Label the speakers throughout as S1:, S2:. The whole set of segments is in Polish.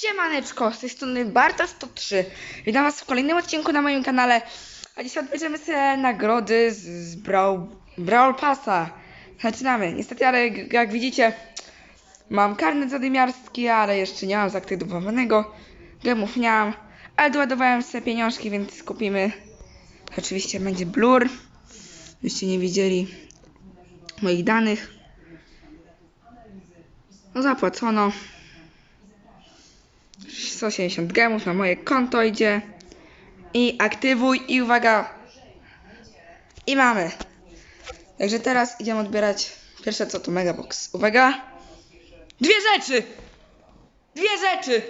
S1: Siemaneczko, z tej strony Barta103. Witam was w kolejnym odcinku na moim kanale. A dzisiaj odbierzemy sobie nagrody z, z Brawl, Brawl Passa. Zaczynamy. Niestety, ale jak widzicie, mam karnet zadymiarski, ale jeszcze nie mam zaktywowanego. Gemów nie ale doładowałem sobie pieniążki, więc kupimy. Oczywiście będzie blur. Byście nie widzieli moich danych. No zapłacono. 180 gemów na moje konto idzie. I aktywuj i uwaga. I mamy. Także teraz idziemy odbierać pierwsze co to Megabox. Uwaga. Dwie rzeczy. Dwie rzeczy.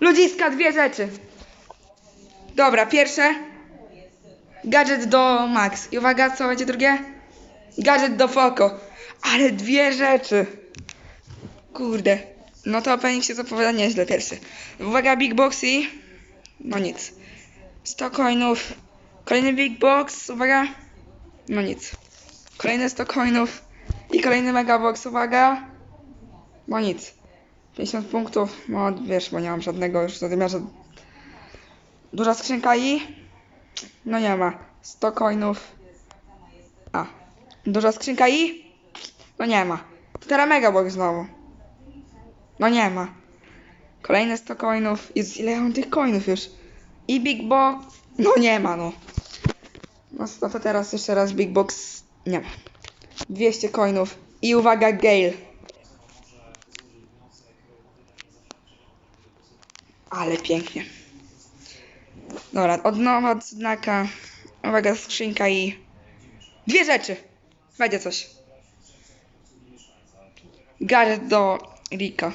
S1: Ludziska, dwie rzeczy. Dobra, pierwsze. Gadżet do Max. I uwaga, co będzie drugie? Gadżet do Foco. Ale dwie rzeczy. Kurde. No to opening się zapowiada nieźle pierwszy. Uwaga, Big Box i... No nic. 100 coinów. Kolejny Big Box, uwaga. No nic. Kolejne 100 coinów. I kolejny Mega Box, uwaga. No nic. 50 punktów. No wiesz, bo nie mam żadnego już zadymiarza. Duża skrzynka i... No nie ma. 100 coinów. A. Duża skrzynka i... No nie ma. To teraz Mega Box znowu. No nie ma. Kolejne 100 coinów. Jest ile mam tych coinów już? I Big Box. No nie ma, no. No to to teraz jeszcze raz Big Box. Nie ma. 200 coinów. I uwaga, Gale. Ale pięknie. Dobra, od nowa odznaka. Uwaga, skrzynka i... Dwie rzeczy. Będzie coś. Gadżet do Rika.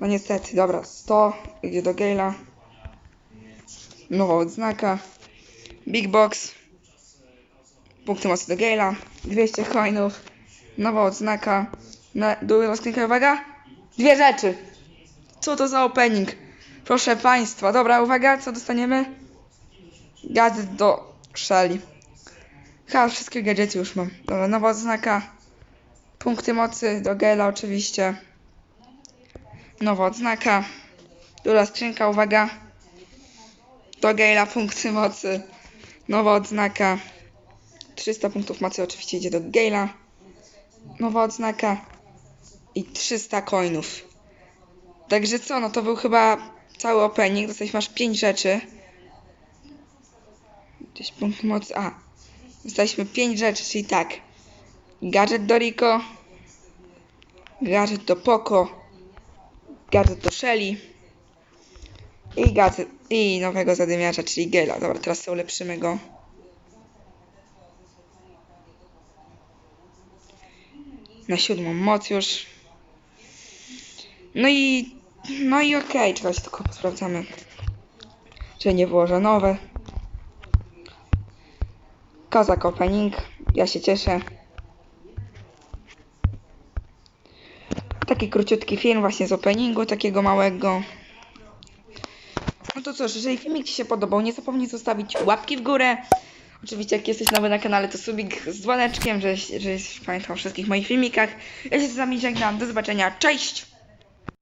S1: No niestety, dobra, 100 idzie do Gale'a. Nowa odznaka. Big Box. Punkty mocy do Gale'a. 200 coinów. Nowa odznaka. Na dół skrzynka, uwaga. Dwie rzeczy. Co to za opening? Proszę Państwa, dobra, uwaga, co dostaniemy? Gadżet do Shelly. Chyba wszystkie gadżety już mam. Dobra, nowa odznaka. Punkty mocy do Gela oczywiście. Nowa odznaka. Duża skrzynka, uwaga. Do Gela punkty mocy. Nowa odznaka. 300 punktów mocy oczywiście idzie do Gela. Nowa odznaka. I 300 coinów. Także co, no to był chyba cały opening. Dostaliśmy masz 5 rzeczy. Gdzieś punkt mocy. A. Dostaliśmy 5 rzeczy, czyli tak. Gadżet do Rico. Gadżet do Poco. Gadżet do Shelly. I gadżet. I nowego zadymiarza, czyli Gela. Dobra, teraz sobie ulepszymy go. Na siódmą moc już. No i. No i okej, czekajcie, tylko sprawdzamy. Czy nie włożę nowe. Kozak opening. Ja się cieszę. Taki króciutki film właśnie z openingu, takiego małego. No to cóż, jeżeli filmik Ci się podobał, nie zapomnij zostawić łapki w górę. Oczywiście jak jesteś nowy na kanale, to subik z dzwoneczkiem, żeś, żeś pamiętał o wszystkich moich filmikach. Ja się z Wami żegnam, do zobaczenia, cześć!